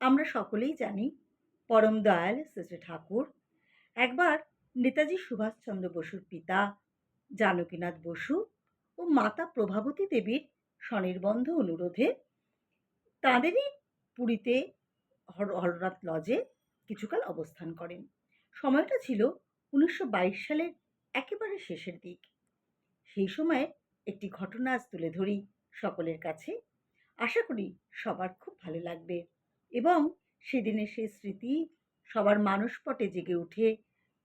আমরা সকলেই জানি, পরম দয়াল শ্রী ঠাকুর, একবার নেতাজি সুভাষচন্দ্র বসুর পিতা জানকীনাথ বসু ও মাতা প্রভাবতী দেবীর স্বনির্বন্ধ অনুরোধে তাঁদেরই পুরীতে হর- হরনাথ লজে কিছুকাল অবস্থান করেন। সময়টা ছিল উনিশশো বাইশ সালের একেবারে শেষের দিক। সেই সময়ে একটি ঘটনা আজ তুলে ধরি সকলের কাছে। আশা করি সবার খুব ভালো লাগবে। এবং সেদিনের সেই স্মৃতি সবার মানসপটে জেগে উঠে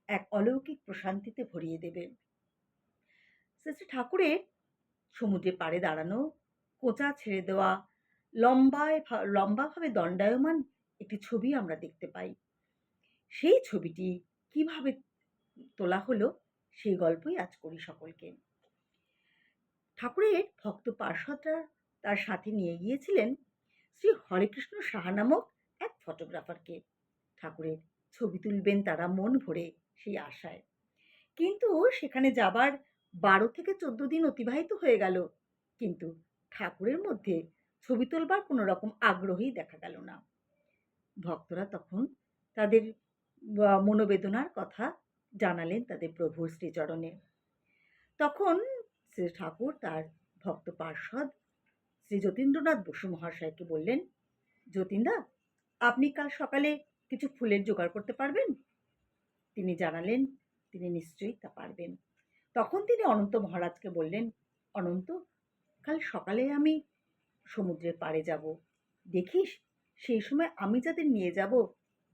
এক অলৌকিক প্রশান্তিতে ভরিয়ে দেবে। শ্রী ঠাকুরের সমুদ্রে পাড়ে দাঁড়ানো, কোঁচা ছেড়ে দেওয়া, লম্বায় লম্বাভাবে দণ্ডায়মান একটি ছবি আমরা দেখতে পাই। সেই ছবিটি কীভাবে তোলা হলো সেই গল্পই আজ করি সকলকে। ঠাকুরের ভক্ত পার্ষদরা তার সাথে নিয়ে গিয়েছিলেন হরেকৃষ্ণ সাহা নামক এক ফটোগ্রাফারকে ঠাকুরের ছবি তুলবেন তারা মন ভরে সেই আশায়। কিন্তু সেখানে যাবার বারো থেকে চোদ্দ দিন অতিবাহিত হয়ে গেল। কিন্তু ঠাকুরের মধ্যে ছবি তোলবার কোনো রকম আগ্রহই দেখা গেল না। ভক্তরা তখন তাদের মনোবেদনার কথা জানালেন তাদের প্রভুর শ্রীচরণে। তখন শ্রী ঠাকুর তার ভক্ত পার্ষদ শ্রী যতীন্দ্রনাথ বসু মহাশয়কে বললেন যতীনদা, আপনি কাল সকালে কিছু ফুলের জোগাড় করতে পারবেন? তিনি জানালেন, তিনি নিশ্চয়ই তা পারবেন। তখন তিনি অনন্ত মহারাজকে বললেন, অনন্ত, কাল সকালে আমি সমুদ্রের পাড়ে যাব। দেখিস, সেই সময় আমি যাদের নিয়ে যাব,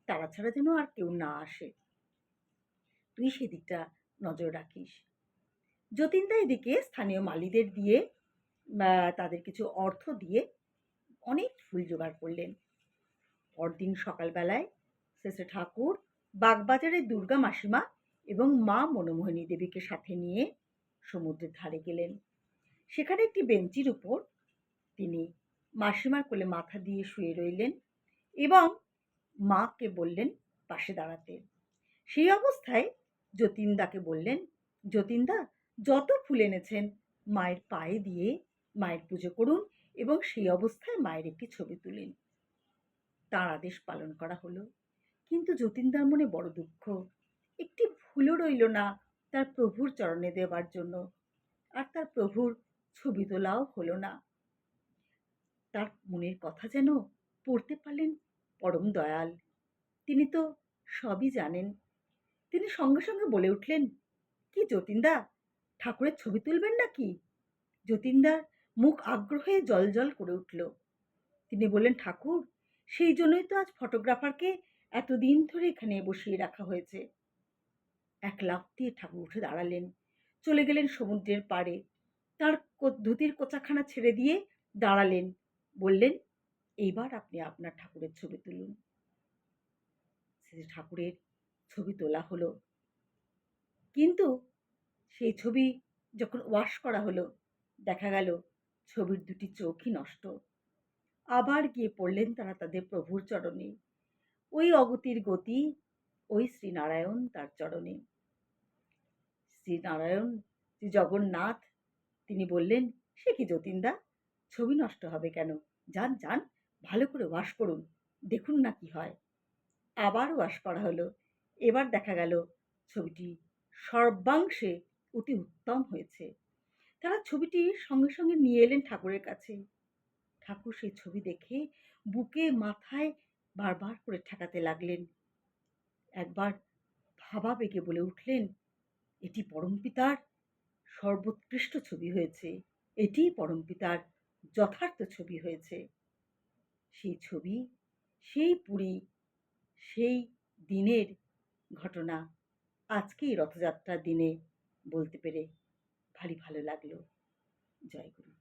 তারা ছাড়া যেন আর কেউ না আসে। তুই সেদিকটা নজর রাখিস। যতীনদা এদিকে স্থানীয় মালিদের দিয়ে তাদের কিছু অর্থ দিয়ে অনেক ফুল জোগাড় করলেন। পরদিন সকালবেলায় শেষে ঠাকুর, বাগবাজারের দুর্গা মাসিমা এবং মা মনোমোহিনী দেবীকে সাথে নিয়ে সমুদ্রের ধারে গেলেন। সেখানে একটি বেঞ্চির উপর তিনি মাসিমার কোলে মাথা দিয়ে শুয়ে রইলেন এবং মাকে বললেন, পাশে দাঁড়াতে। সেই অবস্থায় যতীনদাকে বললেন, যতীনদা, যত ফুল এনেছেন, মায়ের পায়ে দিয়ে মায়ের পুজো করুন এবং সেই অবস্থায় মায়ের একটি ছবি তুলেন তার আদেশ পালন করা হলো। কিন্তু যতীনদার মনে বড় দুঃখ। একটি ভুলও রইল না তার প্রভুর চরণে দেওয়ার জন্য। আর তার প্রভুর ছবি তোলাও হলো না। তার মনের কথা যেন পড়তে পারলেন পরম দয়াল। তিনি তো সবই জানেন। তিনি সঙ্গে সঙ্গে বলে উঠলেন, কি যতীনদা, ঠাকুরের ছবি তুলবেন নাকি? যতীনদার মুখ আগ্রহে জল জল করে উঠল। তিনি বললেন, ঠাকুর, সেই জন্যই তো আজ ফটোগ্রাফারকে এতদিন ধরে এখানে বসিয়ে রাখা হয়েছে। এক লাফ দিয়ে ঠাকুর উঠে দাঁড়ালেন। চলে গেলেন সমুদ্রের পাড়ে। তার ধুতির কোচাখানা ছেড়ে দিয়ে দাঁড়ালেন। বললেন, এইবার আপনি আপনার ঠাকুরের ছবি তুলুন। ঠাকুরের ছবি তোলা হলো। কিন্তু সেই ছবি যখন ওয়াশ করা হলো, দেখা গেল ছবির দুটি চোখই নষ্ট। আবার গিয়ে পড়লেন তারা তাদের প্রভুর চরণে। ওই অগতির গতি, ওই শ্রীনারায়ণ তার চরণে। শ্রীনারায়ণ শ্রী জগন্নাথ, তিনি বললেন, সে কি যতীনদা? ছবি নষ্ট হবে কেন? যান যান, ভালো করে ওয়াশ করুন, দেখুন না কি হয়। আবার ওয়াশ করা হলো। এবার দেখা গেল, ছবিটি সর্বাংশে অতি উত্তম হয়েছে। তারা ছবিটি সঙ্গে সঙ্গে নিয়ে এলেন ঠাকুরের কাছে। ঠাকুর সেই ছবি দেখে বুকে মাথায় বারবার করে ঠেকাতে লাগলেন। একবার ভাবা বেগে বলে উঠলেন, এটি পরমপিতার সর্বোৎকৃষ্ট ছবি হয়েছে। এটি পরমপিতার যথার্থ ছবি হয়েছে। সেই ছবি, সেই পুরী, সেই দিনের ঘটনা আজকেই রথযাত্রার দিনে বলতে পেরে ভারী ভালো লাগল। জয় গুরু।